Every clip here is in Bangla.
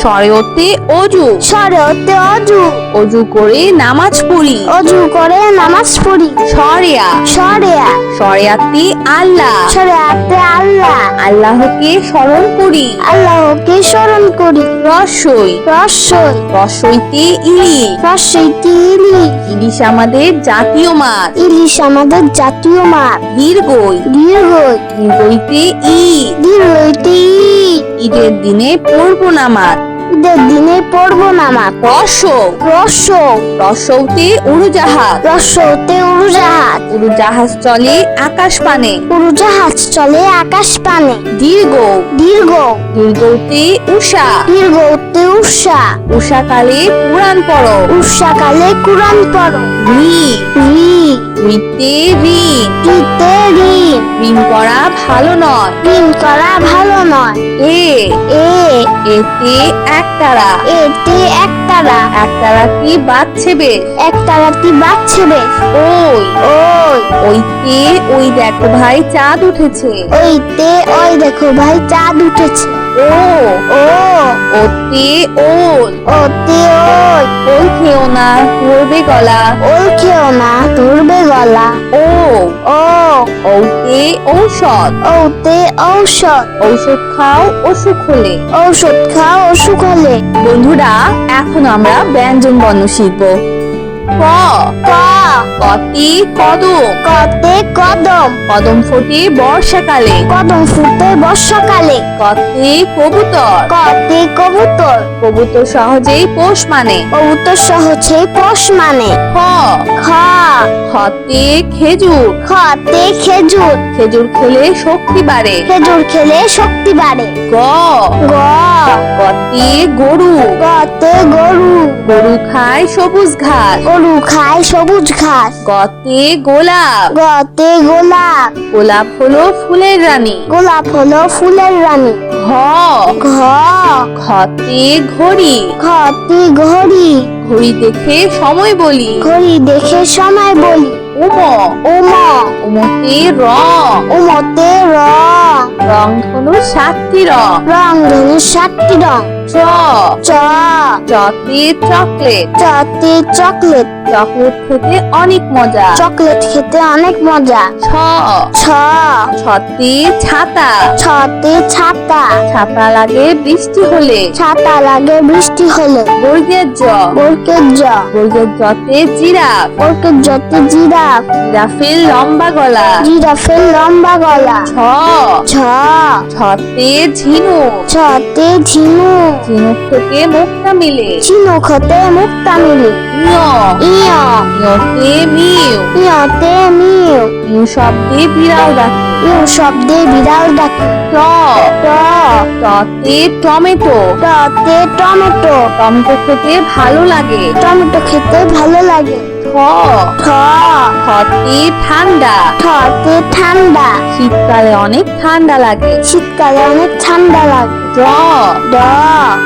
স্বরীয়তে অজু। সরিয়তে অজু। অজু করে নামাজ পড়ি। অজু করে নামাজ পড়ি। সরিয়া সরিয়া সরিয়াতে আল্লাহ। সরিয়াতে আল্লাহ। আল্লাহকে স্মরণ করি। আল্লাহকে স্মরণ করি। রসই। রসই। রসইতে ইলিশ। রসইটি ইলিশ। ইলিশ আমাদের জাতীয় মাছ। ইলিশ আমাদের জাতীয় মাছ। দীর্ঘই দীর্ঘই দীর্ঘইতে ই দীর্ঘইটি ঈদ। ঈদের দিনে পড়ব নামাজ। ঈদের দিনে পড়ব নামাজ রসৌ রস রসৌতে উড়োজাহাজ। রসতে উড়োজাহাজ। উড়োজাহাজ চলে আকাশ পানে উড়োজাহাজ চলে আকাশ পানে দীর্ঘ। দীর্ঘ। দীর্ঘতে উষা। দীর্ঘতে উষা। উষাকালে পুরাণ পড়ো। উষাকালে কুরআন পড়ো। রি। রি। রিতে ঋণ রিতে ঋণ ঋণ করা ভালো নয়। ঋণ করা ভালো নয়। এ। এ। এতে একতারা। এতে একতারা। একতারা কি বাজছে বেশ একতারাটি বাজছে বেশ ওই ওই ওইতে ওই দেখো ভাই চাঁদ উঠেছে। ওইতে ওই দেখো ভাই চাঁদ উঠেছে। ও ও ওতে ওল। ওতে ওই ওল খেও না পড়বে গলা। ওল খেও না ধরবে গলা। ও ও ওতে ঔষধ। ওতে ঔষধ। ঔষধ খাও অসুখ হলে। ঔষধ খাও অসুখ হলে। বন্ধুরা এখন আমরা ব্যঞ্জন বর্ণ শিখব। ক ক কতে কদম। কতে কদম। কদম ফোটে বর্ষাকালে। কদম ফুটে বর্ষাকালে। কতে কবুতর। কতে কবুতর। কবুতর সহজেই পোষ মানে। কবুতর পোষ মানে। খ খ। খতে খেজুর। খতে খেজুর। খেজুর খেলে শক্তি বাড়ে। খেজুর খেলে শক্তি বাড়ে। গ গ। গতে গরু। গতে গরু। গরু খায় সবুজ ঘাস। গরু খায় সবুজ ঘাস গতে গোলাপ। গতে গোলাপ। গোলাপ হলো ফুলের রানী। গোলাপ হলো ফুলের রানী। ঘ। ঘ। খতে ঘড়ি। ঘতে ঘড়ি। ঘড়ি দেখে সময় বলি। ঘড়ি দেখে সময় বলি। উম। উম। উমতে রং। উমতে রং। রং হলো সাতটি রং। রং ধনু সাতটি রং। চ চ চতে চকলেট। চতে চকলেট। চকলেট খেতে অনেক মজা। চকলেট খেতে অনেক মজা। ছ। ছ। ছতে ছাতা। ছতে ছাতা। ছাতা লাগে বৃষ্টি হলে। ছাতা লাগে বৃষ্টি হলে। বর্গের জ। বরকের জ। বর্গের জতে জিরাফ। বরকের জতে জিরাফ। জিরাফের লম্বা গলা। জিরাফের লম্বা গলা। ছ। ছ। ছতে ঝিনুক। ছতে ঝিনুক। ঝিনুক থেকে মুক্তা মিলে। ঝিনুক হতে মুক্তা মিলে। ইয়। ইয় ইয়তে মিউ। ইয়তে মিউ। ইউ শব্দে বিড়াল ডাকে। ইউ শব্দে বিড়াল ডাকে। ট। ট। টতে টমেটো। টতে টমেটো। টমেটো খেতে ভালো লাগে। টমেটো খেতে ভালো লাগে। ঠ ঠ ঠতে ঠান্ডা। ঠতে ঠান্ডা। শীতকালে অনেক ঠান্ডা লাগে। শীতকালে অনেক ঠান্ডা লাগে। ড ড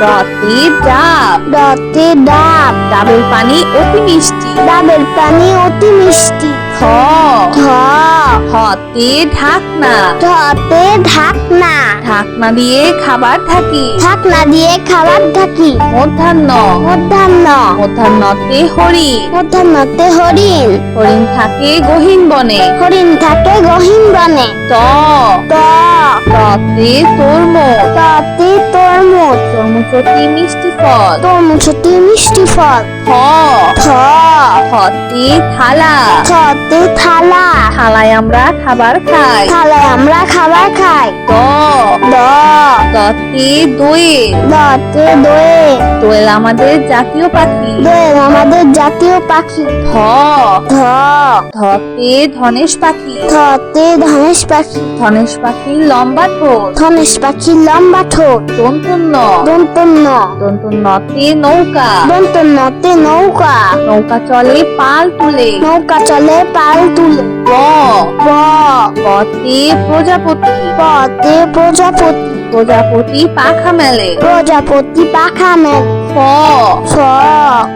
ডতে ডাব। ডতে ডাব। ডাবের পানি অতি মিষ্টি। ডাবের পানি অতি মিষ্টি। হতে ঢাকনা। ধতে ঢাকনা। ঢাকনা দিয়ে খাবার থাকি ঢাকনা দিয়ে খাবার ঢাকি। মধ্যাহ্ন। মধ্যাহ্ন। মধ্যাহ্নতে হরিণ। মধ্যাহ্নতে হরিণ। হরিণ থাকে গহীন বনে। হরিণ থাকে গহীন বনে। ত। ত। ততে তরমুজ। ততে তরমুজ। তরমুজ অতি মিষ্টি ফল। তরমুজ অতি মিষ্টি ফল। থ থ থতে থালা। থতে থালা। থালায় আমরা খাবার খাই। থালায় আমরা খাবার খাই। দ। দ। দতে দোয়েল দতে দোয়ে। দোয়েল আমাদের জাতীয় পাখি। দোয়েল আমাদের জাতীয় পাখি। ধ। ধ। ধতে ধনেশ পাখি। ধতে ধনেশ পাখি। ধনেশ পাখি লম্বা ঠোঁট। ধনেশ পাখি লম্বা ঠোঁট। দন্তন্য। দন্তন্য। দন্তন্যতে নৌকা। দন্তন্যতে নৌকা। নৌকা চলে পাল তুলে। নৌকা চলে পাল তুলে। ব ব বতে প্রজাপতি। পতে প্রজাপতি। প্রজাপতি পাখা মেলে। প্রজাপতি পাখা মেল। ফ ফ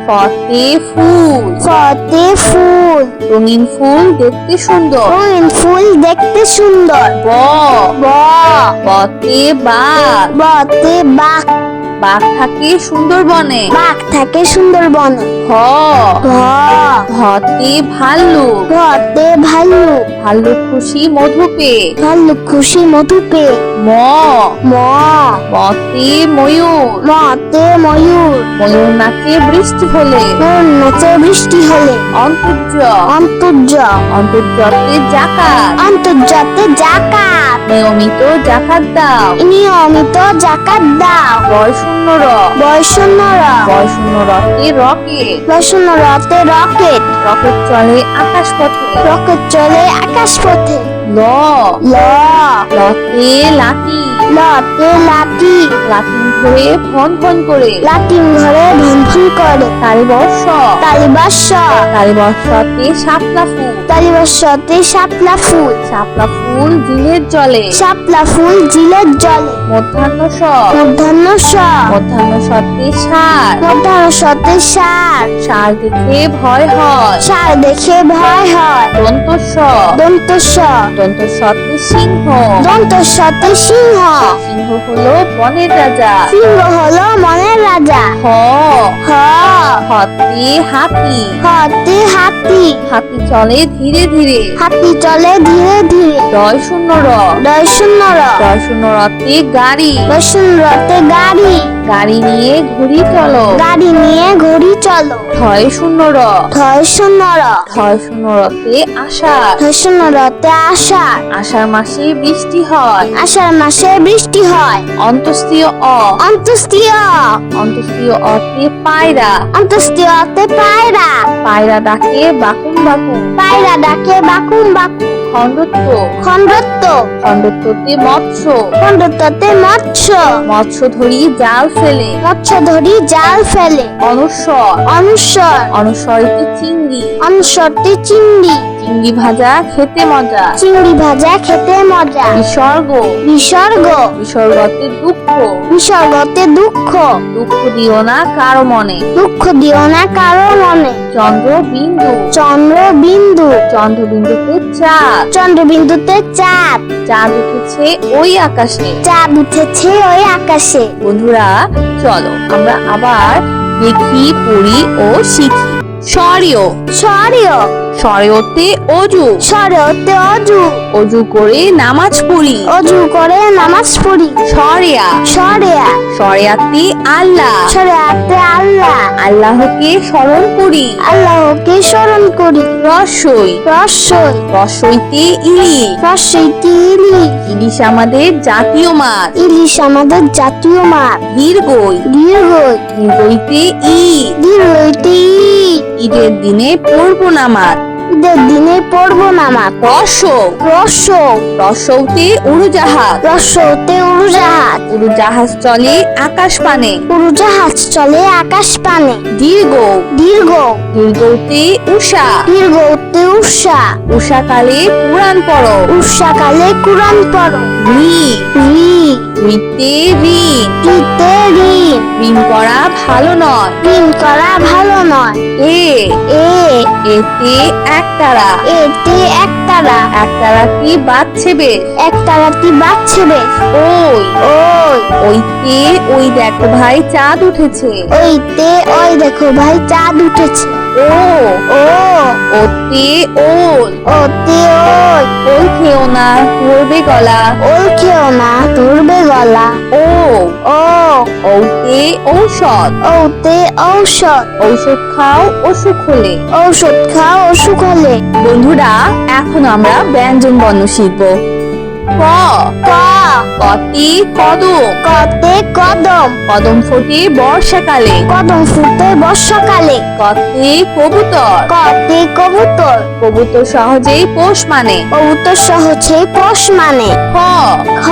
ফতে ফুল। ফতে ফুল। রঙিন ফুল দেখতে সুন্দর। রঙিন ফুল দেখতে সুন্দর। ব ব বতে বাঘ। বতে বাঘ। বাঘ থাকে সুন্দরবনে। বাঘ থাকে সুন্দরবনে। ভ ভ ভতে ভাল্লুক। ভতে ভাল্লুক। ভাল্লুক খুশি মধু পেয়ে ভাল্লুক খুশি মধু পেয়ে ম। ম। মতে ময়ূর। মতে ময়ূর। ময়ূর নাচে বৃষ্টি হলে। ময়ূর নাচে বৃষ্টি হলে। অন্তর্য অন্তর্য অন্তর্জতে জাকাত। অন্তর্জাতে জাকাত। নিয়মিত জাকাত দাও। নিয়মিত জাকাত দাও। বয় শূন্য র। বয়শূন্যরা বয় শূন্য রতে রকেট। বয়শূন্য রতে রকেট। রকেট চলে আকাশ পথে রকেট চলে আকাশ পথে ল। ল। লতে। লাঠি লতে লাঠি। লাঠিন ধরে ফন ফন করে। লাটিম ঘরে ভন করে। তারে বর্ষ। তালিবাস তারে বর্ষতে শাপলা ফুল। তালিবাসতে শাপলা ফুল। শাপলা ফুল দিনের জলে। শাপলা ফুল জিলের জলে। মধ্যাহ্ন স মধ্যাহ্ন স মধ্যাহ্ন সতে সার। মধ্যাহ্ন সতে সার। সার দেখে ভয় হয়। সার দেখে ভয় হয়। দন্ত স দন্ত স দন্ত সতে সিংহ। দন্ত সতে সিংহ। সিংহ হলো বনের রাজা। সিংহ হলো মনের রাজা। হ। হ। হতে হাতি। হাতি হাতি। হাতি চলে ধীরে ধীরে। হাতি চলে ধীরে ধীরে। দয় শূন্য র। দয় শূন্য র। দয় শূন্য রতে গাড়ি। দয় শূন্য রতে গাড়ি। গাড়ি নিয়ে ঘুরি চলো। গাড়ি নিয়ে ঘড়ি চলো। ধয় শূন্য র। ধয় শূন্য র। ধয় শূন্য রতে আশা ধয় শূন্য রতে আষাঢ় আষাঢ় মাসে বৃষ্টি হয়। আষাঢ় মাসে বৃষ্টি হয়। অন্তস্তীয় অ। অন্তস্তীয় অন্তস্তীয় অতে পায়রা। অন্তস্তীয়তে পায়রা। পায়রা ডাকে বাকুম বাকুম পায়রা ডাকে বাকুম বাকুম খণ্ডত্ব। খণ্ডত্ব। খণ্ডত্বতে মৎস্য। খণ্ডত্বতে মৎস্য। মৎস্য ধরি জাল ফেলে। মৎস্য ধরি জাল ফেলে। অনুস্বর অনুস্বর অনুস্বরিতে চিংড়ি। অনুস্বরতে চিংড়ি। চিংড়ি ভাজা খেতে মজা। চিংড়ি ভাজা খেতে মজা। বিসর্গ। বিসর্গ। বিসর্গতে দুঃখ। বিসর্গতে দুঃখ। দুঃখ দিও না কারও মনে। দুঃখ দিও না কারও মনে। চন্দ্র বিন্দু চন্দ্র বিন্দু চন্দ্র বিন্দুতে চাঁদ। চন্দ্রবিন্দুতে চাঁদ। চাঁদ উঠেছে ওই আকাশে। চাঁদ উঠেছে ওই আকাশে। বন্ধুরা চলো আমরা আবার দেখি পড়ি ও শিখি। স্বরীয়। সরিয় স্বরেওতে অজু। সরতে অজু। অজু করে নামাজ পড়ি। অজু করে নামাজ পড়ি। সরেয়া সরেয়া সরেয়াতে আল্লাহ। সরেয়াতে আল্লাহ। আল্লাহকে স্মরণ করি। আল্লাহকে স্মরণ করি। রসই। রসই। রসইতে ইলিশ। রসইতে ইলিশ। ইলিশ আমাদের জাতীয় মাছ। ইলিশ আমাদের জাতীয় মাছ। দীর্ঘই দীর্ঘই দীর্ঘইতে ঈদ। দীর্ঘইতে ঈদ। ঈদের দিনে পড়ব নামাজ দিনে পড়ব নামাজ রস রস রসৌতে উড়োজাহাজ। রসতে উড়োজাহাজ। উড়োজাহাজ চলে আকাশ পানে উড়োজাহাজ চলে আকাশ পানে দীর্ঘ। দীর্ঘ। দীর্ঘতে উষা। দীর্ঘতে উষা। উষাকালে পুরাণ পড়ো। উষাকালে কুরআন পড়ো। রি। রি। রিতে ঋণ রিতে ঋণ ঋণ করা ভালো নয়। ঋণ করা ভালো নয়। এ। এ। এতে একতারা। এতে একতারা। একতারাটি বাজছে বেশ একতারাটি বাজছে বেশ ওই। ওই। ওইতে ওই দেখো ভাই চাঁদ উঠেছে। ওইতে ওই দেখো ভাই চাঁদ উঠেছে। ও ও ওতে ওল। ওতে ওই ওল খেও না পড়বে গলা। ওল খেও না ধরবে গলা। ও ও ওতে ঔষধ। ওতে ঔষধ। ঔষধ খাও অসুখ হলে। ঔষধ খাও অসুখ হলে। বন্ধুরা এখন আমরা ব্যঞ্জন বর্ণ শিখব। ক ক কতে কদম। কতে কদম। কদম ফোটে বর্ষাকালে। কদম ফুটে বর্ষাকালে। কতে কবুতর। কতে কবুতর। কবুতর সহজেই পোষ মানে। কবুতর সহজে পোষ মানে। খ খ।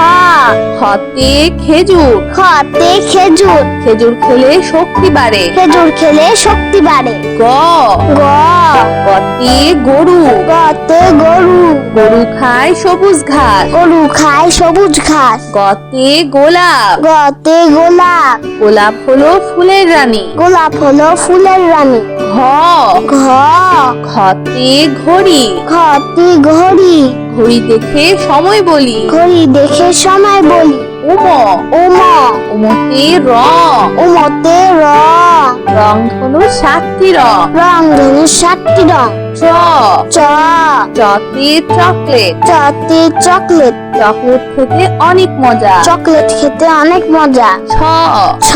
খতে খেজুর। খতে খেজুর। খেজুর খেলে শক্তি বাড়ে। খেজুর খেলে শক্তি বাড়ে। গ গ। গতে গরু। গতে গরু। গরু খায় সবুজ ঘাস। গরু খায় সবুজ ঘাস। গতে গোলাপ। গতে গোলাপ। গোলাপ হলো ফুলের রানী। গোলাপ হলো ফুলের রানী। ঘ। ঘ। ঘতে ঘড়ি। ঘটি ঘড়ি। ঘড়ি দেখে সময় বলি। ঘড়ি দেখে সময় বলি। উম উম। উমতে র? উমতে র রং। ধনু সাতটি রং। রং ধনু সাতটি রং। চ। চ। চতে চকলেট। চতে চকলেট। চকলেট খেতে অনেক মজা। চকলেট খেতে অনেক মজা। ছ। ছ।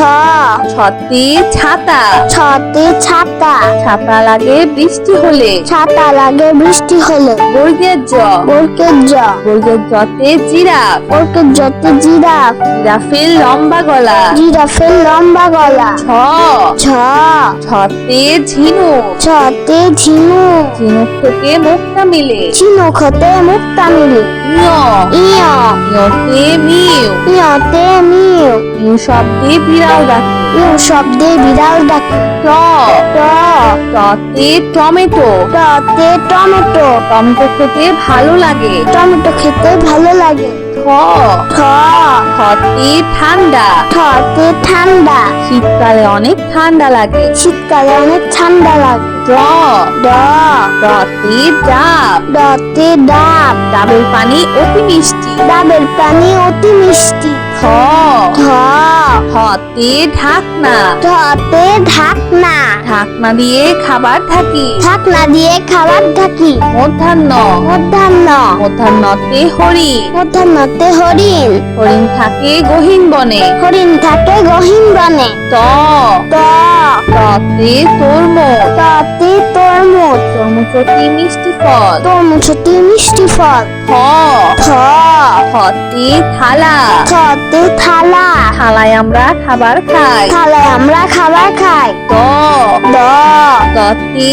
ছতে ছাতা। ছতে ছাতা। ছাতা লাগে বৃষ্টি হলে। ছাতা লাগে বৃষ্টি হলে। বর্গের জ। বরকের জ। বর্গের জতে জিরাফ। বরকের জতে জিরাফ। জিরাফের লম্বা গলা। জিরাফের লম্বা গলা। ছ। ছ। ছতে ঝিনুক। ছতে ঝিনু ঝিনুক থেকে মুক্তা মিলে। ঝিনুক হতে মুক্তা মিলে। ইয় ইয়তে মিউ ইয়তে মিউ ইউ শব্দে বিড়াল ডাকে। ইউ শব্দে বিড়াল ডাকে। ট ট টতে টমেটো। টতে টমেটো। টমেটো খেতে ভালো লাগে। টমেটো খেতে ভালো লাগে। ঠ ঠতে ঠান্ডা। ঠতে ঠান্ডা। শীতকালে অনেক ঠান্ডা লাগে। শীতকালে অনেক ঠান্ডা লাগে। ড ড ডতে ডাব। ডতে ডাব। ডাবের পানি অতি মিষ্টি। ডাবের পানি অতি মিষ্টি। খ ঠ হতে ঢাকনা। ঠতে ঢাকনা। ঢাকনা দিয়ে খাবার ঢাকি। ঢাকনা দিয়ে খাবার ঢাকি। মধ্যাহ্ন। মধ্যাহ্ন। মধ্যাহ্নতে হরিণ। মধ্যাহ্নতে হরিণ। হরিণ থাকে গহীন বনে। হরিণ থাকে গহীন বনে। ত। ত। ততে তরমুজ ততে তরমুজ তরমুজ অতি মিষ্টি ফল। তরমুজ অতি মিষ্টি ফল থালা থালা। থালায় আমরা খাবার খাই। থালায় আমরা খাবার খাই। দ। দ। দতে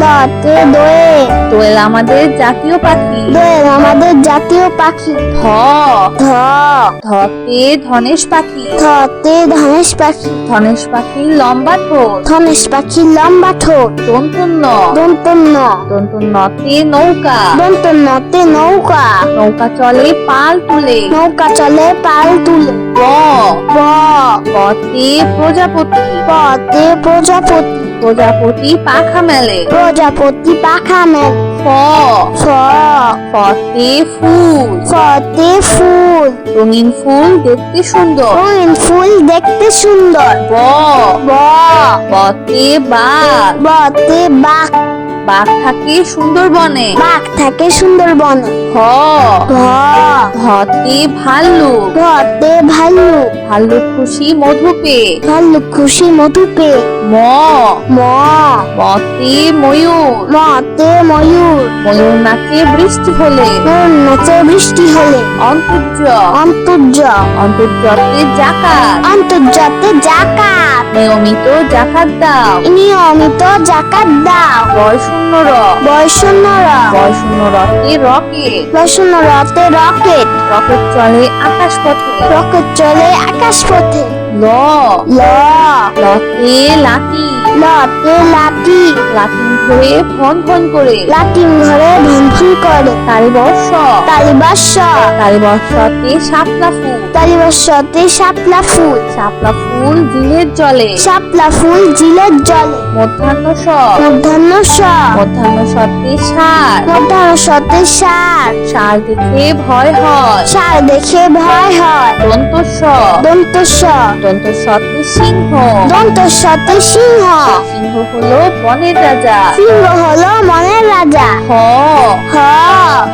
দতে দোয়ে। দোয়েল আমাদের জাতীয় পাখি। দোয়েল আমাদের জাতীয় পাখি। ধ ধ ধতে ধনেশ পাখি। থতে ধনেশ পাখি। ধনেশ পাখির লম্বা ঠোঁট। ধনেশ পাখির লম্বা ঠোঁট। দন্তন্য দন্তন্য দন্তন্যতে নৌকা। দন্তন্যতে নৌকা। নৌকা চলে পাল তুলে। নৌকা চলে পাল তুলে। ব। ব। পতে প্রজাপতি। পতে প্রজাপতি। প্রজাপতি পাখা মেলে। প্রজাপতি পাখা মেল। ফ ফ ফতে ফুল। ফতে ফুল। রঙিন ফুল দেখতে সুন্দর। রঙিন ফুল দেখতে সুন্দর। ব। ব। বতে বাঘ। বতে বাঘ। বাঘ থাকে সুন্দরবনে। বাঘ থাকে সুন্দরবনে। খ ঘ। ঘতে ভাল্লুক। ঘতে ভাল্লুক। ভাল্লুক খুশি মধু পেয়ে ভাল্লুক খুশি মধু পেয়ে ম। ম। মতে ময়ূর। মতে ময়ূর। ময়ূর নাচে বৃষ্টি হলে। ময়ূর নাচে বৃষ্টি হলে। অন্তর্য। অন্তর্য। অন্তর্জতে জাকাত। অন্তর্জাতে জাকাত। নিয়মিত জাকাত দাও। নিয়মিত জাকাত দাও। বয় শূন্য র। বয়শূন্যরা বয় শূন্য রতে রকেট। বয়শূন্য রথে রকেট। রকেট চলে আকাশ পথে রকেট চলে আকাশ পথে। ল। ল। লতে লাঠি লতে লাঠি ধরে ফন ফন করে। লাটিম ঘরে ভন ভন করে। তারি বর্ষ। তারি বর্ষতে শাপলা ফুল। তালিবাসতে শাপলা ফুল। শাপলা ফুল ঝিলের জলে। শাপলা ফুল জিলের জলে। মধ্যাহ্ন স। মধ্যাহ্ন স। মধ্যাহ্ন সতে সার। মধ্যাহ্ন সতে সার। সার দেখে ভয় হয়। সার দেখে ভয় হয়। দন্ত স দন্ত স দন্ত সতে সিংহ। দন্ত সতে সিংহ। সিংহ হলো বনের রাজা। সিংহ হলো মনের রাজা। হ। হ।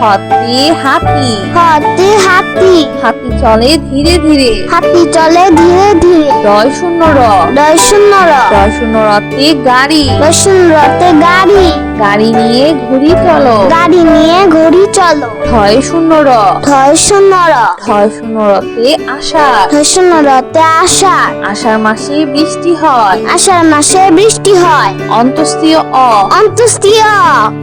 হতে হাতি। হতে হাতি। হাতি চলে ধীরে ধীরে। হাতি চলে ধীরে ধীরে। রয় শূন্য র। দয় শূন্য র। রয় শূন্য রতে গাড়ি। দয় শূন্য রতে গাড়ি। গাড়ি নিয়ে ঘুরি চলো। গাড়ি নিয়ে ঘড়ি চলো। ছয় শূন্য র। ধয় শূন্য র। ছয় শূন্য রতে আষাঢ়। ধয় শূন্য রতে আষাঢ়। আষাঢ় মাসে বৃষ্টি হয়। আষাঢ় মাসে বৃষ্টি হয়। অন্তস্থীয় অ। অন্তস্থীয়।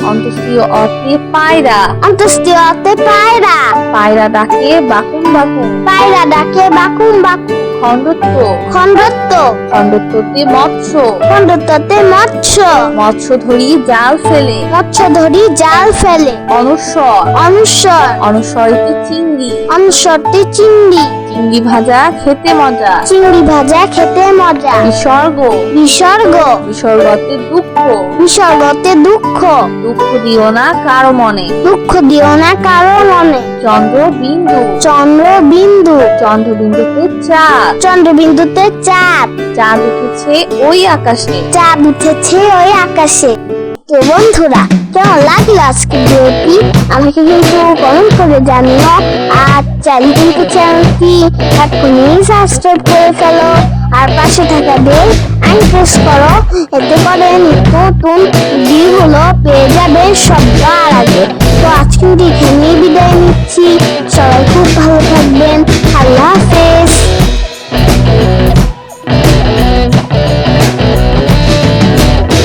অন্তস্থীয় অতে পায়রা। অন্তস্থীয় অতে পায়রা। পায়রা ডাকে বাকুম বাকুম পায়রা ডাকে বাকুম বাকুম খণ্ডত্ব। খণ্ডত্ব। খণ্ডত্বতে মৎস্য। খণ্ডত্বতে মৎস্য। মৎস্য ধরি জাল ফেলে। মৎস্য ধরি জাল ফেলে। অনুস্বর অনুস্বর অনুস্বরিতে চিংড়ি। অনুস্বরতে চিংড়ি। চিংড়ি ভাজা খেতে মজা। চিংড়ি ভাজা খেতে মজা। বিসর্গ। বিসর্গ। বিসর্গতে দুঃখ। বিসর্গতে দুঃখ। দুঃখ দিও না কারও মনে। দুঃখ দিও না কারও মনে। চন্দ্র বিন্দু চন্দ্র বিন্দু চন্দ্রবিন্দুতে চাঁদ চন্দ্রবিন্দুতে চাঁদ। চাঁদ উঠেছে ওই আকাশে। চাঁদ উঠেছে ওই আকাশে। তো বন্ধুরা কেমন লাগল আজকে ভিডিওটি? আমাকে কিন্তু কমেন্ট করে জানিও। আর চাইলে কিন্তু চ্যানেলটি এখনই সাবস্ক্রাইব করে ফেলো। আর পাশে থাকা বেল আইন প্রেস করো। এতে করে নিত্য নতুন ভিডিওগুলো পেয়ে যাবে সবার আগে। তো আজকে এখানেই বিদায় নিচ্ছি। সবাই খুব ভালো থাকবে